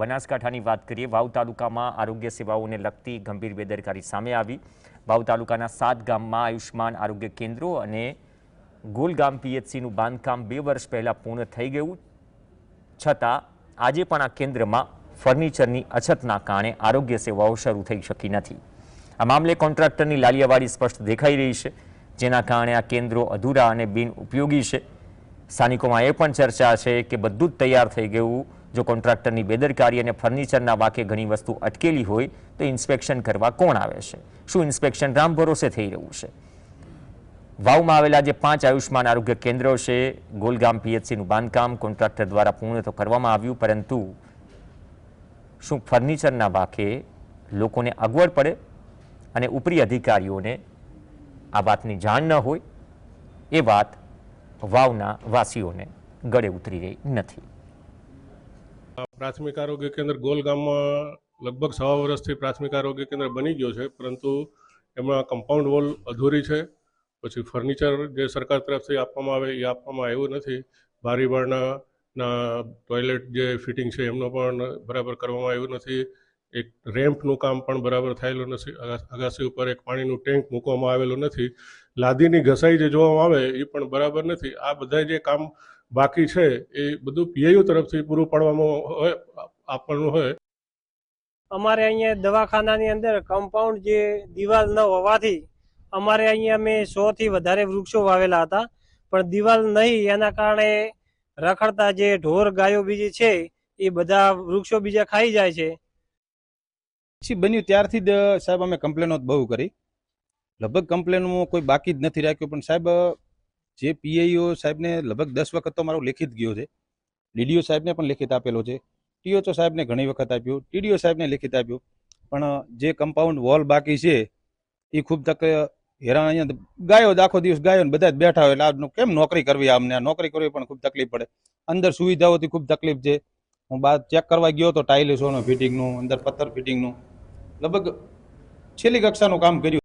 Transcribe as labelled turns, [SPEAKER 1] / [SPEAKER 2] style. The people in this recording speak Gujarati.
[SPEAKER 1] બનાસકાંઠાની વાત કરીએ, વાવ તાલુકામાં આરોગ્ય સેવાઓને લગતી ગંભીર બેદરકારી સામે આવી. વાવ તાલુકાના સાત ગામમાં આયુષ્માન આરોગ્ય કેન્દ્રો અને ગોલગામ પીએચસીનું બાંધકામ બે વર્ષ પહેલાં પૂર્ણ થઈ ગયું. છતાં, આજે પણ આ કેન્દ્રમાં ફર્નિચરની અછતના કારણે આરોગ્ય સેવાઓ શરૂ થઈ શકી નથી. આ મામલે કોન્ટ્રાક્ટરની લાલિયાવાડી સ્પષ્ટ દેખાઈ રહી છે, જેના કારણે આ કેન્દ્રો અધૂરા અને બિન ઉપયોગી છે. સ્થાનિકોમાં એ પણ ચર્ચા છે કે બધું જ તૈયાર થઈ ગયું જો કોન્ટ્રાક્ટરની બેદરકારી અને ફર્નિચરના વાકે ઘણી વસ્તુ અટકેલી હોય તો ઇન્સ્પેક્શન કરવા કોણ આવે છે? શું ઇન્સ્પેક્શન રામ ભરોસે થઈ રહ્યું છે? વાવમાં આવેલા જે પાંચ આયુષ્માન આરોગ્ય કેન્દ્રો છે, ગોલગામ, પીએચસીનું બાંધકામ, કોન્ટ્રાક્ટર દ્વારા પૂર્ણ તો કરવામાં આવ્યું, પરંતુ શું ફર્નિચરના વાકે લોકોને અગવડ પડે અને ઉપરી અધિકારીઓને આ વાતની જાણ ન હોય? એ વાત વાવના વાસીઓને ગળે ઉતરી રહી નથી.
[SPEAKER 2] પ્રાથમિક આરોગ્ય કેન્દ્ર ગોલ ગામમાં લગભગ સવા વર્ષથી પ્રાથમિક આરોગ્ય કેન્દ્ર બની ગયો છે, પરંતુ એમાં કમ્પાઉન્ડ વોલ અધૂરી છે. પછી ફર્નિચર જે સરકાર તરફથી આપવામાં આવે એ આપવામાં આવ્યું નથી. બારી ના ટોયલેટ જે ફિટિંગ છે એમનો પણ બરાબર કરવામાં આવ્યું નથી. એક રેમ્પનું કામ પણ બરાબર થયેલું નથી. અગા- અગાસી ઉપર એક પાણીનું ટેન્ક મૂકવામાં આવેલું નથી. લાદીની ઘસાઈ જે જોવામાં આવે એ પણ બરાબર નથી. આ બધા જે કામ બાકી છે એ બધું પીઆઈયુ તરફથી પૂરું પાડવામાં હોય, આપવાનું હોય.
[SPEAKER 3] અમારે અહીંયા દવાખાનાની અંદર કમ્પાઉન્ડ જે દિવાલ ન હોવાથી અમારે અહીંયા મેં સો થી વધારે વૃક્ષો વાવેલા હતા. પણ દિવાલ નહીં, એના કારણે રખડતા જે ઢોર, ગાયો બીજી છે એ બધા વૃક્ષો બીજા ખાઈ જાય છે.
[SPEAKER 4] પછી બન્યું. ત્યારથી જ સાહેબ, અમે કમ્પ્લેનો બહુ કરી. લગભગ કમ્પ્લેનમાં કોઈ બાકી જ નથી રાખ્યું, પણ સાહેબ જે પીઆઈઓ સાહેબને લગભગ દસ વખત તો મારું લેખિત ગયો છે. ડીડીઓ સાહેબને પણ લેખિત આપેલો છે. ટીઓચો સાહેબને ઘણી વખત આપ્યું. ટીડીઓ સાહેબને લેખિત આપ્યું. પણ જે કમ્પાઉન્ડ વોલ બાકી છે, એ ખૂબ તક હેરાન અહીંયા ગાયો આખો દિવસ ગાયો ને બધા જ બેઠા હોય. એટલે આ કેમ નોકરી કરવી અમને આ નોકરી કરવી પણ ખૂબ તકલીફ પડે. અંદર સુવિધાઓથી ખૂબ તકલીફ છે. હું બાદ ચેક કરવા ગયો તો ટાઇલ્સોનું ફિટિંગનું અંદર પથ્થર ફિટિંગનું લગભગ છેલ્લી કક્ષાનું કામ કર્યું.